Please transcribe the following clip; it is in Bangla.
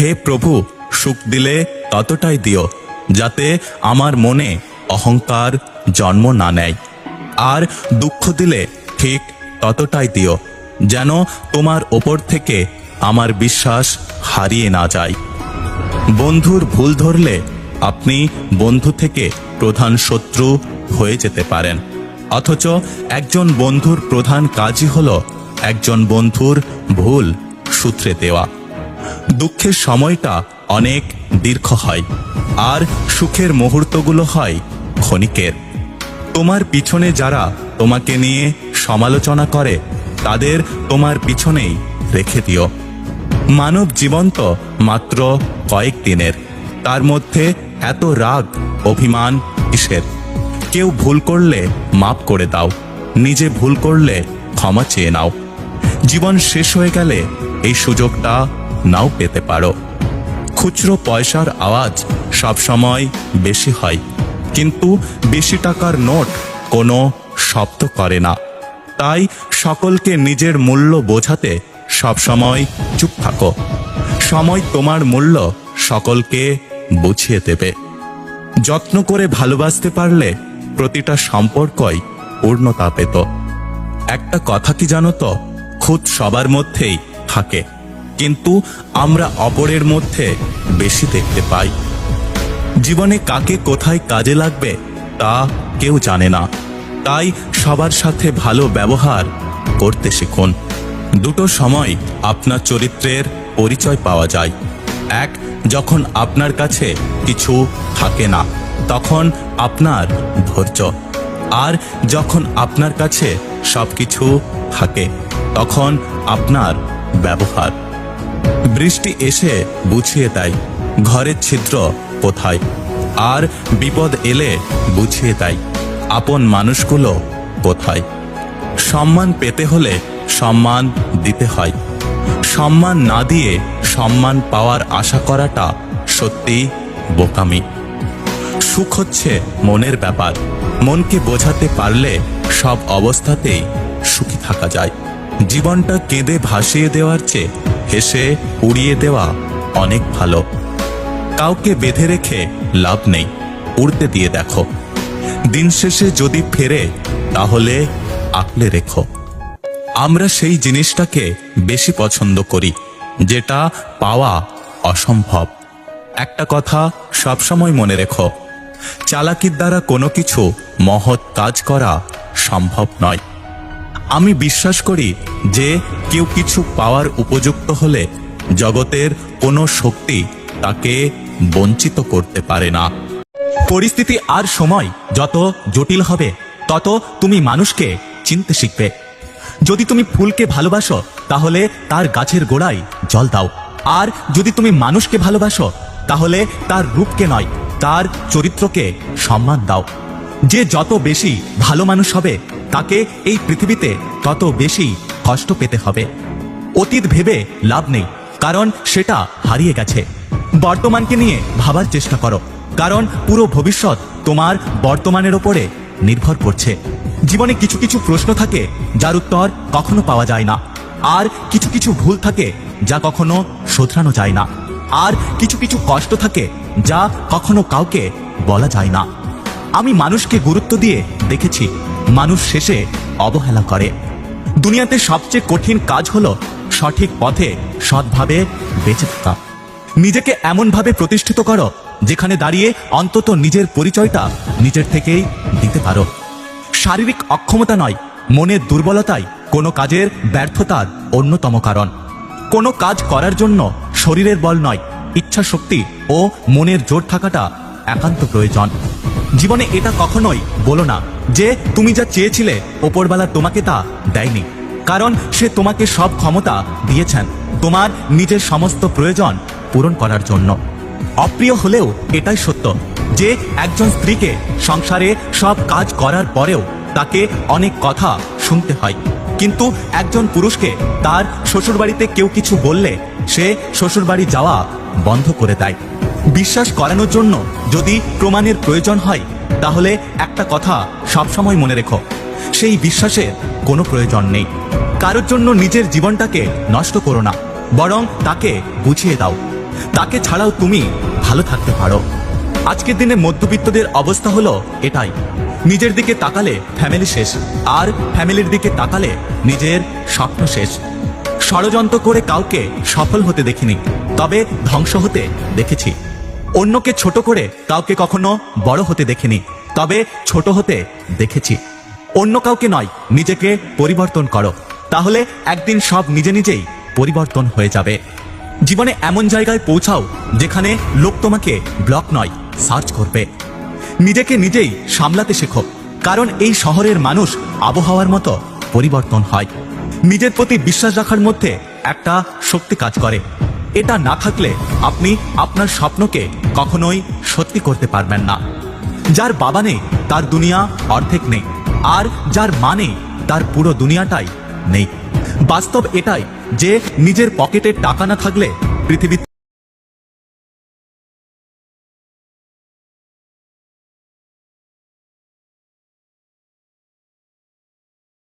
হে প্রভু, সুখ দিলে ততটাই দিও, যাতে আমার মনে অহংকার জন্ম না নেয়। আর দুঃখ দিলে ঠিক ততটাই দিও, যেন তোমার ওপর থেকে আমার বিশ্বাস হারিয়ে না যায়। বন্ধুর ভুল ধরলে আপনি বন্ধু থেকে প্রধান শত্রু হয়ে যেতে পারেন। অথচ একজন বন্ধুর প্রধান কাজই হল একজন বন্ধুর ভুল সূত্রে দেওয়া। দুঃখের সময়টা অনেক দীর্ঘ হয়। আর সুখের মুহূর্তগুলো হয় ক্ষণিকের। তোমার পিছনে যারা তোমাকে নিয়ে সমালোচনা করে, তাদের তোমার পিছনেই রেখে দিও। মানব জীবন তো মাত্র কয়েক দিনের। তার মধ্যে এত রাগ, অভিমান কিসের? কেউ ভুল করলে মাপ করে দাও। নিজে ভুল করলে ক্ষমা চেয়ে নাও। জীবন শেষ হয়ে গেলে এই সুযোগটা নাও পেতে পারো। খুচরো পয়সার আওয়াজ সবসময় বেশি হয়, কিন্তু বেশি টাকার নোট কোনো শব্দ করে না। তাই সকলকে নিজের মূল্য বোঝাতে সবসময় চুপ থাকো। সময় তোমার মূল্য সকলকে বুঝিয়ে দেবে। যত্ন করে ভালোবাসতে পারলে প্রতিটা সম্পর্কই পূর্ণতা পেত। একটা কথা কি জানো তো? খুদ সবার মধ্যেই থাকে। কিন্তু আমরা অপরের মধ্যে বেশি দেখতে পাই। জীবনে কাকে কোথায় কাজে লাগবে তা কেউ জানে না। তাই সবার সাথে ভালো ব্যবহার করতে শিখুন। দুটো সময় আপনার চরিত্রের পরিচয় পাওয়া যায়। এক, যখন আপনার কাছে কিছু থাকে না, তখন আপনার ধৈর্য। আর, যখন আপনার কাছে সবকিছু থাকে, তখন আপনার ব্যবহার। বৃষ্টি এসে বুঝিয়ে দেয়, ঘরের ছিদ্র কোথায়? আর বিপদ এলে বুঝিয়ে দেয়, আপন মানুষগুলো কোথায়? সম্মান পেতে হলে সম্মান দিতে হয়। সম্মান না দিয়ে সম্মান পাওয়ার আশা করাটা সত্যি বোকামি। সুখ হচ্ছে মনের ব্যাপার, মনকে বোঝাতে পারলে সব অবস্থাতেই সুখী থাকা যায়। জীবনটা কেঁদে ভাসিয়ে দেওয়ার চেয়ে হেসে উড়িয়ে দেওয়া অনেক ভালো। কাউকে বেঁধে রেখে লাভ নেই। উড়তে দিয়ে দেখো। দিন শেষে যদি ফেরে, তাহলে আঁকলে রেখো। আমরা সেই জিনিসটাকে বেশি পছন্দ করি, যেটা পাওয়া অসম্ভব। একটা কথা সবসময় মনে রেখো, চালাকির দ্বারা কোনো কিছু মহৎ কাজ করা সম্ভব নয়। আমি বিশ্বাস করি যে কেউ কিছু পাওয়ার উপযুক্ত হলে জগতের কোনো শক্তি তাকে বঞ্চিত করতে পারে না। পরিস্থিতি আর সময় যত জটিল হবে, তত তুমি মানুষকে চিনতে শিখবে। যদি তুমি ফুলকে ভালোবাসো, তাহলে তার গাছের গোড়ায় জল দাও। আর যদি তুমি মানুষকে ভালোবাসো, তাহলে তার রূপকে নয়, তার চরিত্রকে সম্মান দাও। যে যত বেশি ভালো মানুষ হবে তাকে এই পৃথিবীতে তত বেশি কষ্ট পেতে হবে। অতীত ভেবে লাভ নেই, কারণ সেটা হারিয়ে গেছে। বর্তমানকে নিয়ে ভাবার চেষ্টা করো, কারণ পুরো ভবিষ্যৎ তোমার বর্তমানের ওপরে নির্ভর করছে। জীবনে কিছু কিছু প্রশ্ন থাকে যার উত্তর কখনো পাওয়া যায় না, আর কিছু কিছু ভুল থাকে যা কখনো শোধরানো যায় না, আর কিছু কিছু কষ্ট থাকে যা কখনো কাউকে বলা যায় না। আমি মানুষকে গুরুত্ব দিয়ে দেখেছি মানুষ শেষে অবহেলা করে। দুনিয়াতে সবচেয়ে কঠিন কাজ হলো সঠিক পথে সৎভাবে বেঁচে থাকা। নিজেকে এমনভাবে প্রতিষ্ঠিত করো, যেখানে দাঁড়িয়ে অন্তত নিজের পরিচয়টা নিজের থেকেই দিতে পারো। শারীরিক অক্ষমতা নয় মনের দুর্বলতাই কোনো কাজের ব্যর্থতার অন্যতম কারণ। কোনো কাজ করার জন্য শরীরের বল নয় ইচ্ছা শক্তি ও মনের জোর থাকাটা একান্ত প্রয়োজন। জীবনে এটা কখনোই বলো না যে তুমি যা চেয়েছিলে, ওপরবেলা তোমাকে তা দেয়নি। কারণ সে তোমাকে সব ক্ষমতা দিয়েছেন, তোমার নিজের সমস্ত প্রয়োজন পূরণ করার জন্য। অপ্রিয় হলেও এটাই সত্য যে একজন স্ত্রীকে সংসারে সব কাজ করার পরেও তাকে অনেক কথা শুনতে হয়। কিন্তু একজন পুরুষকে তার শ্বশুরবাড়িতে কেউ কিছু বললে সে শ্বশুরবাড়ি যাওয়া বন্ধ করে দেয়। বিশ্বাস করানোর জন্য যদি প্রমাণের প্রয়োজন হয়, তাহলে একটা কথা সবসময় মনে রেখো, সেই বিশ্বাসের কোনো প্রয়োজন নেই। কারোর জন্য নিজের জীবনটাকে নষ্ট করো না, বরং তাকে বুঝিয়ে দাও। তাকে ছাড়াও তুমি ভালো থাকতে পারো। আজকের দিনে মধ্যবিত্তদের অবস্থা হলো এটাই। নিজের দিকে তাকালে ফ্যামিলি শেষ, আর ফ্যামিলির দিকে তাকালে নিজের স্বপ্ন শেষ। ষড়যন্ত্র করে কাউকে সফল হতে দেখিনি, তবে ধ্বংস হতে দেখেছি। অন্যকে ছোট করে কাউকে কখনো বড় হতে দেখিনি, তবে ছোট হতে দেখেছি। অন্য কাউকে নয়, নিজেকে পরিবর্তন করো। তাহলে একদিন সব নিজে নিজেই পরিবর্তন হয়ে যাবে। জীবনে এমন জায়গায় পৌঁছাও যেখানে লোক তোমাকে ব্লক নয়, সার্চ করবে। নিজেকে নিজেই সামলাতে শেখো, কারণ এই শহরের মানুষ আবহাওয়ার মতো পরিবর্তন হয়। নিজের প্রতি বিশ্বাস রাখার মধ্যে একটা শক্তি কাজ করে। এটা না থাকলে আপনি আপনার স্বপ্নকে কখনোই সত্যি করতে পারবেন না। যার বাবা নেই, তার দুনিয়া অর্ধেক নেই, আর যার মা নেই, তার পুরো দুনিয়াটাই নেই। বাস্তব এটাই যে নিজের পকেটে টাকা না থাকলে পৃথিবী